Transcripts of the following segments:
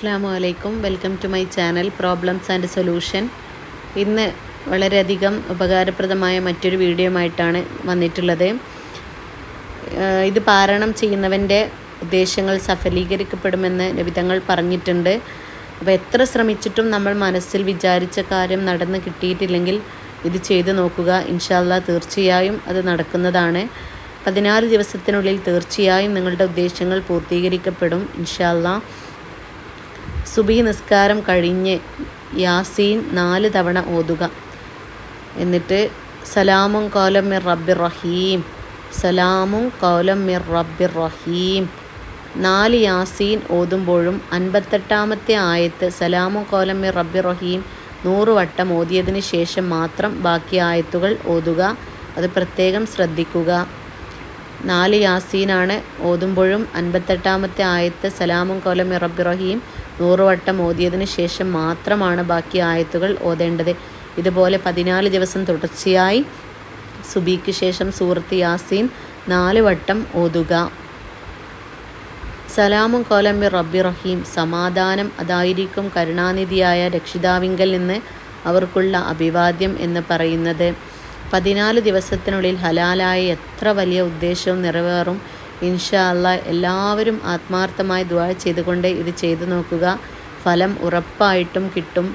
അസ്സാം വലൈക്കും welcome to my channel problems and solution. ഇന്ന് വളരെയധികം ഉപകാരപ്രദമായ മറ്റൊരു വീഡിയോയുമായിട്ടാണ് വന്നിട്ടുള്ളത്. ഇത് പാരണം ചെയ്യുന്നവന്റെ ഉദ്ദേശങ്ങൾ സഫലീകരിക്കപ്പെടുമെന്ന് ലഭിതങ്ങൾ പറഞ്ഞിട്ടുണ്ട്. അപ്പോൾ എത്ര ശ്രമിച്ചിട്ടും നമ്മൾ മനസ്സിൽ വിചാരിച്ച കാര്യം നടന്ന് കിട്ടിയിട്ടില്ലെങ്കിൽ ഇത് ചെയ്തു നോക്കുക. ഇൻഷാല്ല തീർച്ചയായും അത് നടക്കുന്നതാണ്. പതിനാറ് ദിവസത്തിനുള്ളിൽ തീർച്ചയായും നിങ്ങളുടെ ഉദ്ദേശങ്ങൾ പൂർത്തീകരിക്കപ്പെടും ഇൻഷാല്ല സുബി നിസ്കാരം കഴിഞ്ഞ് യാസീൻ നാല് തവണ ഓതുക. എന്നിട്ട് സലാമും കോലം മിർ റബ്ബിർ റഹീം സലാമും കോലം മിർ റബ്ബിർ റഹീം. നാല് യാസീൻ ഓതുമ്പോഴും അൻപത്തെട്ടാമത്തെ ആയത്ത് സലാമും കോലം മിർ റബ്ബിർ റഹീം നൂറ് വട്ടം ഓതിയതിന് ശേഷം മാത്രം ബാക്കി ആയത്തുകൾ ഓതുക. അത് പ്രത്യേകം ശ്രദ്ധിക്കുക. നാല് യാസീനാണ് ഓതുമ്പോഴും അൻപത്തെട്ടാമത്തെ ആയത്ത് സലാമും കോലം മിർ റബ്ബിർ റഹീം നൂറ് വട്ടം ഓതിയതിന് ശേഷം മാത്രമാണ് ബാക്കി ആയത്തുകൾ ഓതേണ്ടത്. ഇതുപോലെ പതിനാല് ദിവസം തുടർച്ചയായി സുബിക്ക് ശേഷം സൂറത്ത് യാസീൻ നാല് വട്ടം ഓതുക. സലാമും കോലമ്മി റബ്ബി റഹീം സമാധാനം അതായിരിക്കും കരുണാനിധിയായ രക്ഷിതാവിങ്കൽ നിന്ന് അവർക്കുള്ള അഭിവാദ്യം എന്ന് പറയുന്നത്. പതിനാല് ദിവസത്തിനുള്ളിൽ ഹലാലായ എത്ര വലിയ ഉദ്ദേശവും നിറവേറും. ഇൻഷാ അല്ല എല്ലാവരും ആത്മാർത്ഥമായി ദ്വാ ചെയ്തുകൊണ്ട് ഇത് ചെയ്തു നോക്കുക. ഫലം ഉറപ്പായിട്ടും കിട്ടും.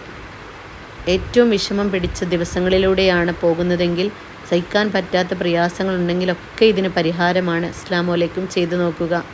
ഏറ്റവും വിഷമം പിടിച്ച ദിവസങ്ങളിലൂടെയാണ് പോകുന്നതെങ്കിൽ സഹിക്കാൻ പറ്റാത്ത പ്രയാസങ്ങളുണ്ടെങ്കിലൊക്കെ ഇതിന് പരിഹാരമാണ്. ഇസ്ലാമോലേക്കും ചെയ്തു നോക്കുക.